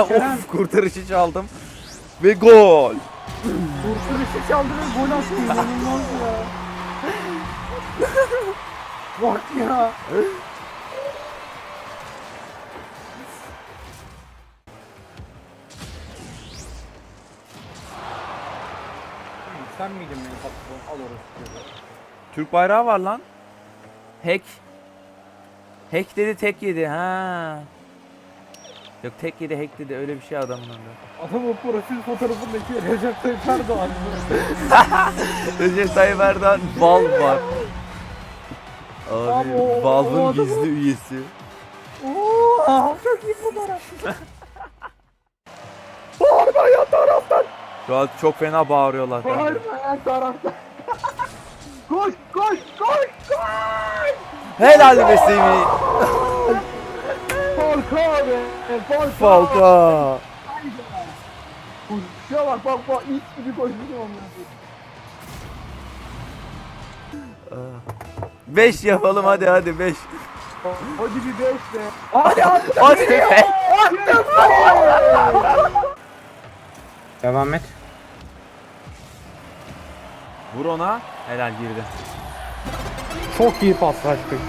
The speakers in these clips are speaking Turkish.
Of kurtarışı çaldım. Ve gol. Kurtuluşu çaldı ve gol attı. İnanılmaz ya. Bak ya. Sen miydin benim patron? Al orası. Türk bayrağı var lan. Hack. Hack dedi tek yedi ha. Yok tek yedi hack dedi öyle bir şey adamın adı. Adamın profil fotoğrafındaki Recep Tayyip Erdoğan. Recep Tayyip Erdoğan Valve var. Abi Abi o- o Valve'ın adamı- gizli üyesi. Oo, çok iyi fotoğraf. Bağırma ya taraftan. Şu an çok fena bağırıyorlar. kanka. Bağırma ya taraftan. koş koş koş koş. Helal be Semih. Falka. Falka. Koşuşa bak bak bak ilk gibi koşuyor onlar. 5 yapalım hadi hadi 5. Hadi bir beş de. Hadi attım. Hadi be. Devam et. Vur ona. Helal girdi. Çok iyi paslaştık.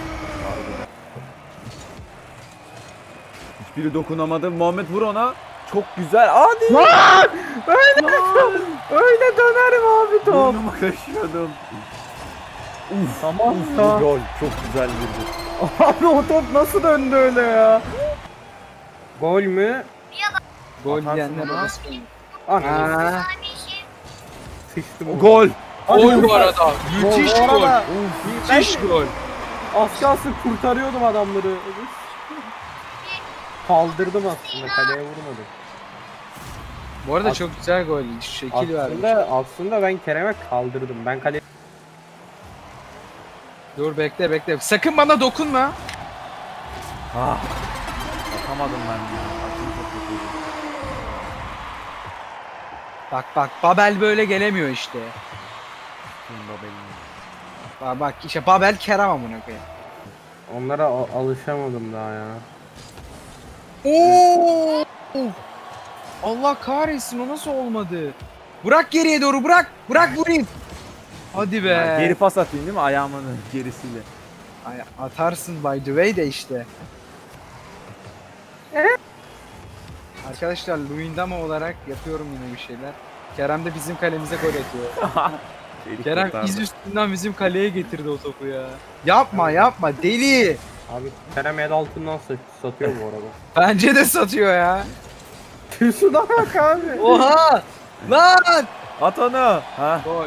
Hiçbiri dokunamadı. Muhammed vur ona. Çok güzel. Hadi. Lan! Öyle, öyle dönerim abi top. Burnuma kaşıyordum. Tamam Bu ya. gol. Çok güzel girdi. Abi o top nasıl döndü öyle ya? Gol mü? Gol Atarsın diyenler ona. orası. Ana. Sıçtım. Gol. Gol bu arada. Müthiş gol. Müthiş gol. Az kalsın kurtarıyordum adamları. Kaldırdım aslında kaleye vurmadım. Bu arada As- çok güzel gol. Şekil vermiş. Aslında, aslında ben Kerem'e kaldırdım. Ben kaleye Dur bekle bekle. Sakın bana dokunma. Ah. Atamadım ben ya. Atım çok kötüydü. Bak bak Babel böyle gelemiyor işte. Babelini. Bak bak işte Babel Kerem amına koyayım. onlara a- alışamadım daha ya. Oo! Allah kahretsin o nasıl olmadı? Bırak geriye doğru bırak. Bırak vurayım. Hadi be. Ya Geri pas atayım değil mi? Ayağımın gerisiyle. Ay, atarsın by the way de işte. Arkadaşlar Luyendama olarak yapıyorum yine bir şeyler. Kerem de bizim kalemize gol atıyor. Kerem iz üstünden bizim kaleye getirdi o topu ya. Yapma yapma deli. Abi Kerem el altından sa- satıyor bu arada. Bence de satıyor ya. Şuna bak abi. Oha! Lan! At onu. Ha. Gol.